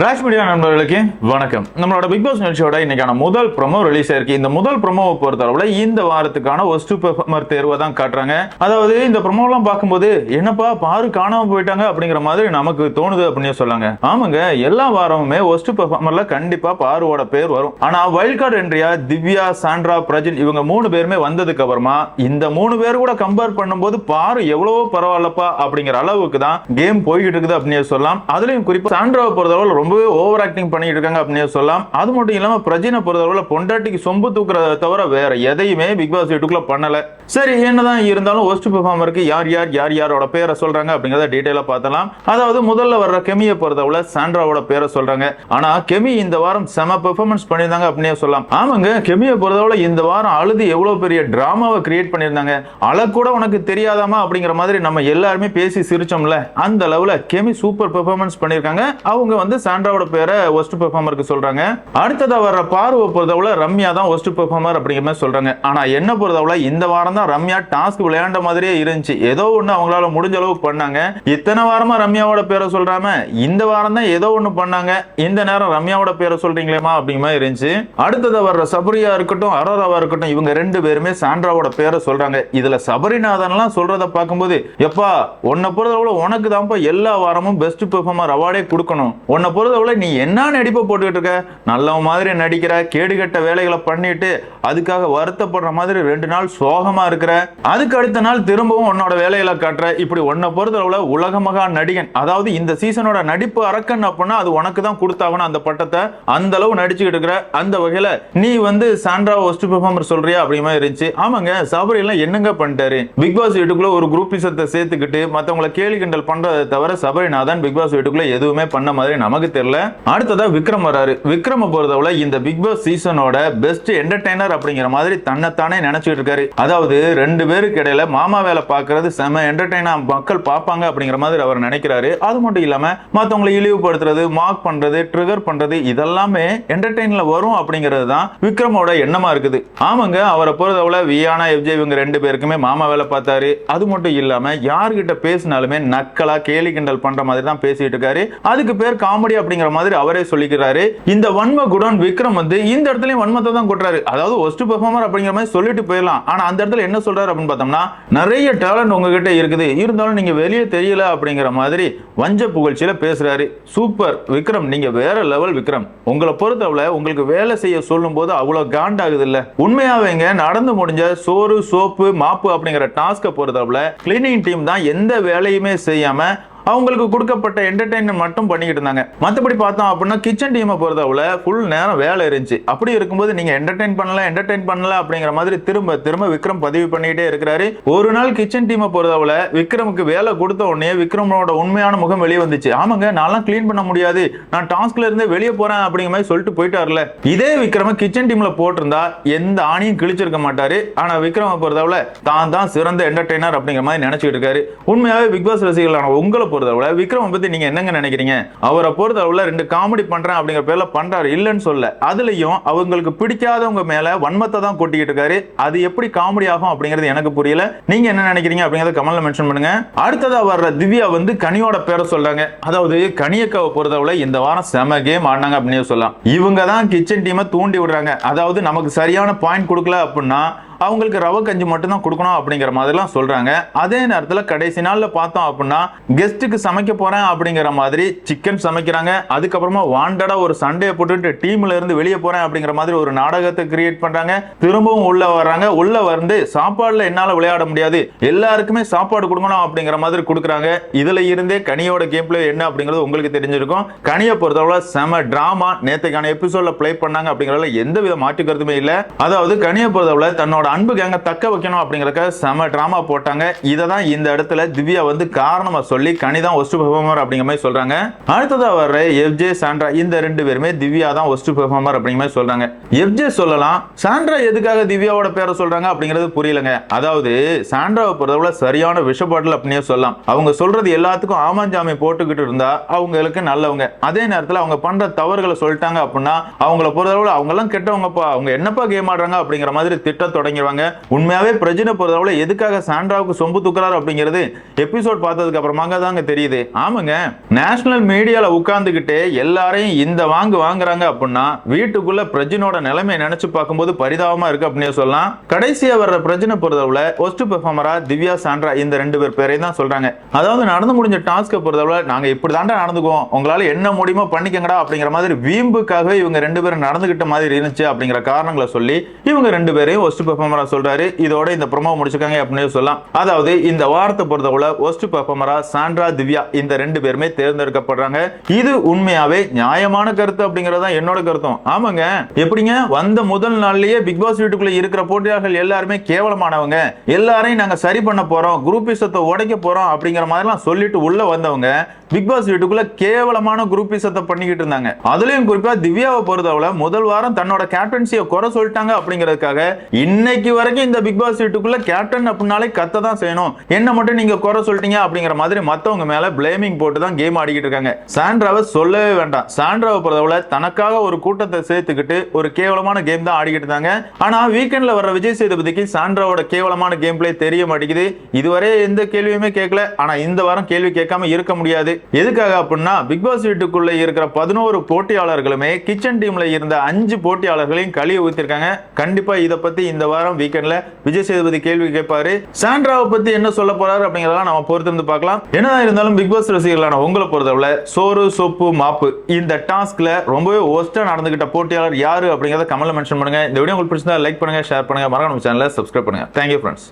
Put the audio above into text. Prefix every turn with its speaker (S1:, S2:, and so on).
S1: Raj media நண்பர்களுக்கு வணக்கம். நம்மளோட பிக் பாஸ் நிகழ்ச்சியோட இன்னைக்கான முதல் ப்ரோமோ ரிலீஸ் ஆயிருக்கு இந்த முதல் ப்ரோமோவை பொறுத்தளவுல இந்த வாரத்துக்கான ஒஸ்ட் பெர்ஃபார்மர் தேர்வை தான் காட்டுறாங்க. அதாவது இந்த ப்ரமோலாம் பார்க்கும்போது என்னப்பா பாரு காணாம போயிட்டாங்க அப்படிங்கிற மாதிரி நமக்கு தோணுது அப்படின்னு சொல்லாங்க. ஆமாங்க எல்லா வாரமுமே ஒஸ்ட் பெர்ஃபார்மர்ல கண்டிப்பா பாருவோட பேர் வரும். ஆனா வைல்ட் கார்டு என்ட்ரியா திவ்யா சாண்ட்ரா பிரஜின் இவங்க மூணு பேருமே வந்ததுக்கு அப்புறமா இந்த மூணு பேர் கூட கம்பேர் பண்ணும்போது பாரு எவ்வளவோ பரவாயில்லப்பா அப்படிங்கிற அளவுக்கு தான் கேம் போய்கிட்டு இருக்குது அப்படின்னு சொல்லலாம். அதுலயும் குறிப்பா சாண்ட்ராவை பொறுத்தளவு ரொம்பவே ஓவர் ஆக்டிங் பண்ணிட்டு இருக்காங்க அப்படின்னு சொல்லலாம். அது மட்டும் இல்லாம பிரஜினை பொறுத்தளவுல பொண்டாட்டிக்கு சொம்பு தூக்குறத தவிர வேற எதையுமே பிக் பாஸ் வீட்டுக்குள்ள பண்ணல. சரி என்னதான் இருந்தாலும் ஒஸ்ட் பெர்ஃபார்மருக்கு யார் யார் யார் யாரோட பேரை சொல்றாங்க அப்படிங்கறத டீட்டெயிலாக பார்த்தலாம் அதாவது முதல்ல வர்ற கெமியை பொறுத்தளவுல சாண்ட்ராவோட பேரை சொல்றாங்க. ஆனா கெமி இந்த வாரம் செம பெர்ஃபார்மன்ஸ் பண்ணியிருந்தாங்க அப்படின்னு சொல்லலாம். ஆமாங்க கெமியை பொறுத்தளவுல இந்த வாரம் அழுது எவ்வளவு பெரிய டிராமாவை கிரியேட் பண்ணியிருந்தாங்க. அழக்கூட உனக்கு தெரியாதாமா அப்படிங்கிற மாதிரி நம்ம எல்லாருமே பேசி சிரிச்சோம்ல. அந்த லெவல கெமி சூப்பர் பெர்ஃபார்மன்ஸ் பண்ணியிருக்காங்க. அவங்க வந்து சாண்ட்ராவோட பேரை ஒஸ்ட் பெர்ஃபார்மருக்கு சொல்றாங்க. அடுத்ததாக வர்ற பார்வை பொறுத்தவரை ரம்யா தான் ஒஸ்ட் பெர்ஃபார்மர் அப்படிங்கிற மாதிரி சொல்றாங்க. ஆனா என்ன பொறுத்தவரை இந்த வாரம் தான் ரம்யா டாஸ்க் விளையாண்ட மாதிரியே இருந்துச்சு. ஏதோ ஒண்ணு அவங்களால முடிஞ்ச அளவுக்கு பண்ணாங்க. இத்தனை வாரமா ரம்யாவோட பேரை சொல்றாம இந்த வாரம் தான் ஏதோ ஒண்ணு பண்ணாங்க. இந்த நேரம் ரம்யாவோட பேரை சொல்றீங்களேமா அப்படிங்கிற மாதிரி இருந்துச்சு. அடுத்ததாக வர்ற சபரியா இருக்கட்டும் அரோராவா இருக்கட்டும் இவங்க ரெண்டு பேருமே சாண்ட்ராவோட பேரை சொல்றாங்க. இதுல சபரிநாதன்லாம் சொல்றத பார்க்கும்போது எப்பா உன்னை பொறுத்தவரை உனக்கு தான்ப்பா எல்லா வாரமும் பெஸ்ட் பெர்ஃபார்மர் அவார்டே கொடுக்கணும். உன்னை பொறுத்தவரை நீ என்ன நடிப்பை போட்டுக்கிட்டு இருக்க? நல்ல மாதிரி நடிக்கிற கேடுகட்ட வேலைகளை பண்ணிட்டு அதுக்காக வருத்தப்படுற மாதிரி ரெண்டு நாள் சோகமா இருக்கிற அதுக்கு அடுத்த நாள் திரும்பவும் உன்னோட வேலைகளை காட்டுற இப்படி உன்னை பொறுத்தளவுல உலக மகா நடிகன். அதாவது இந்த சீசனோட நடிப்பு அரக்கன் அப்படின்னா அது உனக்கு தான் கொடுத்தாகணும் அந்த பட்டத்தை. அந்த அளவு நடிச்சுக்கிட்டு இருக்கிற அந்த வகையில நீ வந்து சாண்ட்ரா ஒஸ்ட் பெர்ஃபார்மர் சொல்றியா அப்படிமா இருந்துச்சு. ஆமாங்க சபரி எல்லாம் என்னங்க பண்ணிட்டாரு? பிக் பாஸ் வீட்டுக்குள்ள ஒரு குரூப்பிசத்தை சேர்த்துக்கிட்டு மத்தவங்கள கேலி கிண்டல் பண்றதை தவிர சபரிநாதன் பிக் பாஸ் வீட்டுக்குள்ள எதுவுமே பண்ண மாதிரி நமக்கு தெரியல. அடுத்ததா விக்ரம் வராரு. விக்ரம பொறுத்தவரை இந்த பிக் பாஸ் சீசனோட பெஸ்ட் என்டர்டைனர் அப்படிங்கிற மாதிரி தன்னைத்தானே நினைச்சிட்டு இருக்காரு. அதாவது ரெண்டு பேருக்கு இடையில மாமா வேலை பார்க்கறது செம என்டர்டைனா மக்கள் பார்ப்பாங்க அப்படிங்கிற மாதிரி அவர் நினைக்கிறாரு. அது மட்டும் இல்லாம மத்தவங்களை இழிவுபடுத்துறது மார்க் பண்றது ட்ரிகர் பண்றது இதெல்லாமே என்டர்டைன்ல வரும் அப்படிங்கிறது தான் விக்ரமோட எண்ணமா இருக்குது. ஆமாங்க அவரை பொறுத்தவரை வியானா எஃப்ஜே இவங்க ரெண்டு பேருக்குமே மாமா வேலை பார்த்தாரு. அது மட்டும் இல்லாம யார்கிட்ட பேசினாலுமே நக்கலா கேலி கிண்டல் பண்ற மாதிரி தான் பேசிட்டு இருக்காரு. அதுக்கு பேர் காமெடியா அப்படிங்கிற மாதிரி அவரே சொல்லிக்கிறாரு. இந்த வன்ம குடன் விக்ரம் வந்து இந்த இடத்துலயும் வன்மத்தை தான் கொட்டுறாரு. அதாவது ஒஸ்ட் பெர்ஃபார்மர் அப்படிங்கிற மாதிரி சொல்லிட்டு போயிடலாம். ஆனா அந்த இடத்துல என்ன சொல்றாரு அப்படின்னு பார்த்தோம்னா நிறைய டேலண்ட் உங்ககிட்ட இருக்குது. இருந்தாலும் நீங்க வெளியே தெரியல அப்படிங்கிற மாதிரி வஞ்ச புகழ்ச்சியில பேசுறாரு. சூப்பர் விக்ரம். நீங்க வேற லெவல் விக்ரம். உங்களை பொறுத்தவரை உங்களுக்கு வேலை செய்ய சொல்லும் போது அவ்வளவு காண்டாகுது இல்ல உண்மையாவேங்க நடந்து முடிஞ்ச சோறு சோப்பு மாப்பு அப்படிங்கிற டாஸ்கை பொறுத்தவரை கிளீனிங் டீம் தான் எந்த வேலையுமே செய்யாம அவங்களுக்கு கொடுக்கப்பட்ட என்டர்டைன்மெண்ட் மட்டும் பண்ணிக்கிட்டு இருந்தாங்க. மற்றபடி பார்த்தோம் அப்படின்னா கிச்சன் டீமை பொறுத்தவரை ஃபுல் நேரம் வேலை இருந்துச்சு. அப்படி இருக்கும்போது நீங்க என்டர்டைன் பண்ணல என்டர்டைன் பண்ணல அப்படிங்கிற மாதிரி திரும்ப திரும்ப விக்ரம் பதிவு பண்ணிக்கிட்டே இருக்கிறாரு. ஒரு நாள் கிச்சன் டீமை பொறுத்தவரை விக்ரமுக்கு வேலை கொடுத்த உடனே விக்ரமோட உண்மையான முகம் வெளியே வந்துச்சு. ஆமாங்க நான்லாம் கிளீன் பண்ண முடியாது. நான் டாஸ்க்ல இருந்து வெளியே போறேன் அப்படிங்கிற மாதிரி சொல்லிட்டு போயிட்டார்ல. இதே விக்ரம கிச்சன் டீம்ல போட்டிருந்தா எந்த ஆணியும் கிழிச்சிருக்க மாட்டாரு. ஆனா விக்ரம பொறுத்தவரை தான் தான் சிறந்த என்டர்டைனர் அப்படிங்கிற மாதிரி நினைச்சிட்டு இருக்காரு. உண்மையாவே பிக் பாஸ் ரசிகர்களான உங்களை பொறுத்தவரை விக்ரம் பத்தி நீங்கள் என்னங்க நினைக்கிறீங்க? அவரை பொறுத்தளவில் ரெண்டு காமெடி பண்ணுறேன் அப்படிங்கிற பேரில் பண்ணுறாரு இல்லைன்னு சொல்ல அதுலேயும் அவங்களுக்கு பிடிக்காதவங்க மேலே வன்மத்தை தான் கொட்டிக்கிட்டு இருக்காரு. அது எப்படி காமெடி ஆகும் அப்படிங்கிறது எனக்கு புரியல. நீங்கள் என்ன நினைக்கிறீங்க அப்படிங்கிறத கமெண்ட்ல மென்ஷன் பண்ணுங்க. அடுத்ததாக வர்ற திவ்யா வந்து கனியோட பேரை சொல்கிறாங்க அதாவது கனியக்காவை பொறுத்தளவில் இந்த வாரம் செம கேம் ஆடினாங்க அப்படின்னு சொல்லலாம். இவங்க தான் கிச்சன் டீமை தூண்டி விடுறாங்க. அதாவது நமக்கு சரியான பாயிண்ட் கொடுக்கல அப்படின்னா அவங்களுக்கு ரவை கஞ்சி மட்டும்தான் கொடுக்கணும் அப்படிங்கிற மாதிரிலாம் சொல்கிறாங்க அதே நேரத்தில் கடைசி நாளில் பார்த்தோம் அப்படின்னா கெஸ்ட்டுக்கு சமைக்க போறேன் அப்படிங்கிற மாதிரி சிக்கன் சமைக்கிறாங்க. அதுக்கப்புறமா வாண்டடாக ஒரு சண்டையை போட்டுட்டு டீம்ல இருந்து வெளியே போகிறேன் அப்படிங்கிற மாதிரி ஒரு நாடகத்தை கிரியேட் பண்ணுறாங்க திரும்பவும் உள்ளே வர்றாங்க. உள்ளே வந்து சாப்பாடில் என்னால் விளையாட முடியாது. எல்லாருக்குமே சாப்பாடு கொடுக்கணும் அப்படிங்கிற மாதிரி கொடுக்குறாங்க. இதுல இருந்தே கனியோட கேம் பிளே என்ன அப்படிங்கிறது உங்களுக்கு தெரிஞ்சிருக்கும். கனியை பொறுத்தவரை செம ட்ராமா நேற்றுக்கான எபிசோடில் ப்ளே பண்ணாங்க அப்படிங்கிறதுல எந்த வித மாற்று கருத்துமே இல்லை. அதாவது கனியை பொறுத்தவரை தன்னோட அன்பு கேங்க தக்க வைக்கணும் அப்படிங்கறக்க செம டிராமா போட்டாங்க. இதை தான் இந்த இடத்துல திவ்யா வந்து காரணமா சொல்லி கனி ஒஸ்ட் பெர்ஃபார்மர் அப்படிங்கிற மாதிரி சொல்றாங்க. அடுத்ததா வர்ற எஃப்ஜே சாண்ட்ரா இந்த ரெண்டு பேருமே திவ்யா தான் ஒஸ்ட் பெர்ஃபார்மர் அப்படிங்கிற மாதிரி சொல்றாங்க. எஃப்ஜே சொல்லலாம் சாண்ட்ரா எதுக்காக திவ்யாவோட பேரை சொல்றாங்க அப்படிங்கிறது புரியலங்க. அதாவது சாண்ட்ராவை பொறுத்தவரை சரியான விஷப்பாட்டில் அப்படின்னே சொல்லலாம். அவங்க சொல்றது எல்லாத்துக்கும் ஆமாஞ்சாமி போட்டுக்கிட்டு இருந்தா அவங்களுக்கு நல்லவங்க. அதே நேரத்தில் அவங்க பண்ற தவறுகளை சொல்லிட்டாங்க அப்படின்னா அவங்கள பொறுத்தவரை அவங்கெல்லாம் கெட்டவங்கப்பா. அவங்க என்னப்பா கேம் ஆடுறாங்க அப்படிங்கிற மாதிரி திட்ட தொடங்கி அப்படிங்கிறவாங்க உண்மையாவே பிரஜனை பொறுத்தவரை எதுக்காக சாண்ட்ராவுக்கு சொம்பு தூக்குறாரு அப்படிங்கிறது எபிசோட் பார்த்ததுக்கு அப்புறமாங்க தாங்க தெரியுது. ஆமாங்க. நேஷனல் மீடியால உட்கார்ந்துகிட்டே எல்லாரையும் இந்த வாங்கு வாங்குறாங்க அப்படின்னா வீட்டுக்குள்ள பிரஜினோட நிலைமையை நினைச்சு பார்க்கும்போது பரிதாபமா இருக்கு அப்படின்னு சொல்லலாம். கடைசியா வர்ற பிரஜனை பொறுத்தவரை ஒஸ்ட் பெர்ஃபார்மரா திவ்யா சாண்ட்ரா இந்த ரெண்டு பேர் பேரையும் தான் சொல்றாங்க. அதாவது நடந்து முடிஞ்ச டாஸ்க்கை பொறுத்தவரை நாங்க இப்படி தாண்டா நடந்துக்குவோம். உங்களால என்ன முடியுமோ பண்ணிக்கங்கடா அப்படிங்கிற மாதிரி வீம்புக்காகவே இவங்க ரெண்டு பேரும் நடந்துகிட்ட மாதிரி இருந்துச்சு அப்படிங்கிற காரணங்களை சொல்லி இவங்க ரெண்டு பேரையும் ஒஸ்ட் பெர்ஃபார்மரா சொல்றாரு. இதோட இந்த ப்ரொமோ முடிச்சுக்காங்க அப்படின்னு சொல்லலாம். அதாவது இந்த வாரத்தை பொறுத்தவரை ஒஸ்ட் பெர்ஃபார்மரா சாண்ட்ரா திவ்யா இந்த ரெண்டு பேருமே தேர்ந்தெடுக்கப்படுறாங்க. இது உண்மையாவே நியாயமான கருத்து அப்படிங்கறது தான் என்னோட கருத்தும். ஆமாங்க. எப்படிங்க? வந்த முதல் நாள்லயே பிக் பாஸ் வீட்டுக்குள்ள இருக்கிற போட்டியாளர்கள் எல்லாருமே கேவலமானவங்க. எல்லாரையும் நாங்க சரி பண்ண போறோம். குரூப்பிசத்தை உடைக்க போறோம் அப்படிங்கிற மாதிரிலாம் சொல்லிட்டு உள்ள வந்தவங்க பிக் பாஸ் வீட்டுக்குள்ள கேவலமான குரூப்பிசத்தை பண்ணிக்கிட்டு இருந்தாங்க. அதுலயும் குறிப்பா திவ்யாவை பொறுத்தவரை முதல் வாரம் தன்னோட கேப்டன்சியை குறை சொல்லிட்டாங்க அப்படிங்கிறதுக்காக இன்னைக்கு இன்னைக்கு வரைக்கும் இந்த பிக் பாஸ் வீட்டுக்குள்ள கேப்டன் அப்படின்னாலே கத்த தான் செய்யணும். என்ன மட்டும் நீங்க குறை சொல்லிட்டீங்க அப்படிங்கிற மாதிரி மத்தவங்க மேல பிளேமிங் போட்டு தான் கேம் ஆடிக்கிட்டு இருக்காங்க. சாண்ட்ராவை சொல்லவே வேண்டாம். சாண்ட்ராவை பொறுத்தவரை தனக்காக ஒரு கூட்டத்தை சேர்த்துக்கிட்டு ஒரு கேவலமான கேம் தான் ஆடிக்கிட்டு இருந்தாங்க. ஆனா வீக்கெண்ட்ல வர்ற விஜய் சேதுபதிக்கு சாண்ட்ராவோட கேவலமான கேம் பிளே தெரிய மாட்டேங்குது. இதுவரை எந்த கேள்வியுமே கேட்கல. ஆனா இந்த வாரம் கேள்வி கேட்காம இருக்க முடியாது. எதுக்காக அப்படின்னா பிக் பாஸ் வீட்டுக்குள்ள இருக்கிற பதினோரு போட்டியாளர்களுமே கிச்சன் டீம்ல இருந்த அஞ்சு போட்டியாளர்களையும் கழிவு ஊத்திருக்காங்க. கண்டிப்பா இதை பத்தி இந்த வாரம் வீக்கெண்ட்ல விஜய் சேதுபதி கேள்வி கேட்பாரு. சாண்ட்ராவை பத்தி என்ன சொல்ல போறாரு அப்படிங்கறதெல்லாம் நம்ம பொறுத்திருந்து பார்க்கலாம். என்னதான் இருந்தாலும் பிக் பாஸ் ரசிகர்களான உங்களை பொறுத்தவரை சோறு சோப்பு மாப்பு இந்த டாஸ்க்ல ரொம்பவே ஒஸ்டா நடந்துகிட்ட போட்டியாளர் யாரு அப்படிங்கறத கமெண்ட்ல மென்ஷன் பண்ணுங்க. இந்த வீடியோ உங்களுக்கு பிடிச்சிருந்தா லைக் பண்ணுங்க ஷேர் பண்ணுங்க. மறக்காம சேனலை சப்ஸ்கிரைப் பண்ணுங்க. Thank you friends